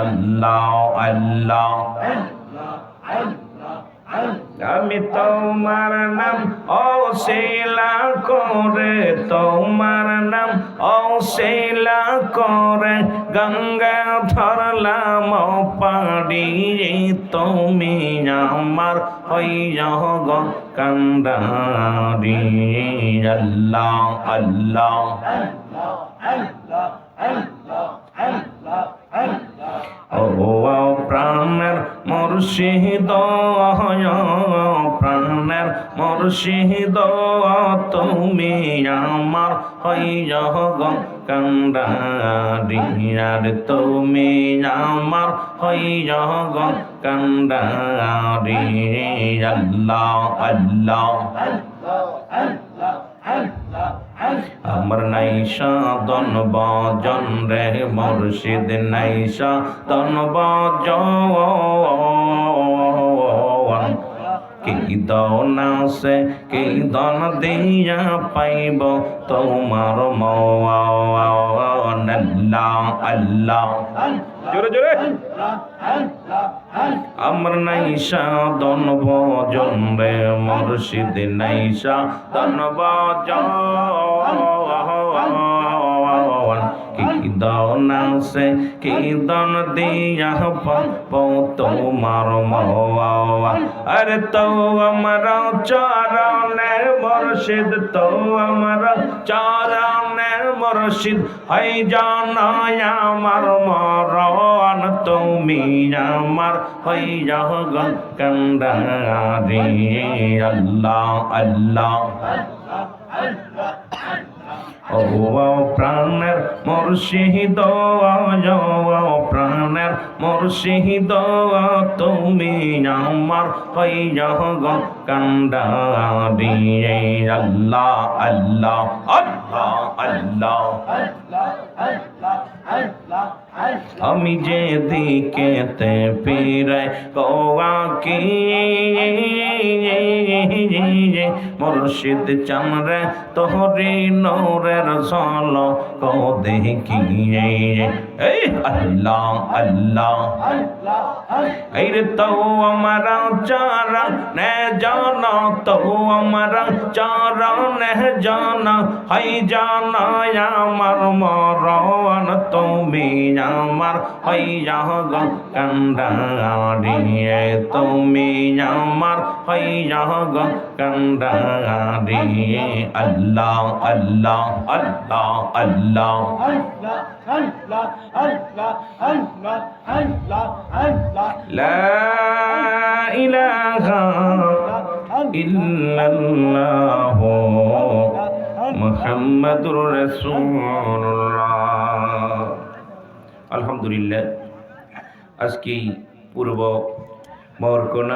আল্লাহ আল্লাহ আমি তোমার নাম অশিলা করে তোমার নাম অশিলা করে গঙ্গা ধরলাম পাড়ি তুমি আমার হইয়া গ কান্দারি আল্লাহ আল্লাহ ও প্রাণের মুর্শিদ প্রাণের মুর্শিদ, তুমি আমার হইয়া গ কান্দারিয়ার তুমি আমার হইয়া গ কান্দারি আল্লাহ আল্লাহ। আমার নাইশা দন বজন রে মুর্শিদ নাইশা দন বজন কি দন সে কি দন দিয়া পাইব? তোমার মন আল্লাহ আমার নাইশা দন ভজন রে মুর্শিদ নাইশা দন ভজন দন সে কি দন দিয়া পাব তোমার মওয়া আরে তো আমার চরণের মুর্শিদ তো আমার চরণের মুর্শিদ হই জানাই আমার মরণ তুমি আমার হই যাহ গন্ডারি আল্লাহ আল্লাহ ও প্রাণের মুর্শিদ প্রাণের মুর্শিদ তুমি আমার হই যাহ গন্ডারি আল্লাহ আল্লাহ আল্লাহ আল্লাহ। আমি যে দিকেতে ফিরে গোয়া কি? মুর্শিদ চামরে তোহরি নোরের সল কো দেখি এই আল্লাহ আল্লাহ। এই রে তো আমার চারা নে জান তো আমার চারা নে জান, হাই জানা, আমার মরণ তুমি আমার হইয়া গ কান্ডারি তুমি আমার হইয়া গ কান্ডারি আল্লাহ আল্লাহ আল্লাহ আল্লাহ। لا إله إلا الله محمد رسول الله আলহামদুলিল্লাহ আজকে পূর্ব বরকোনা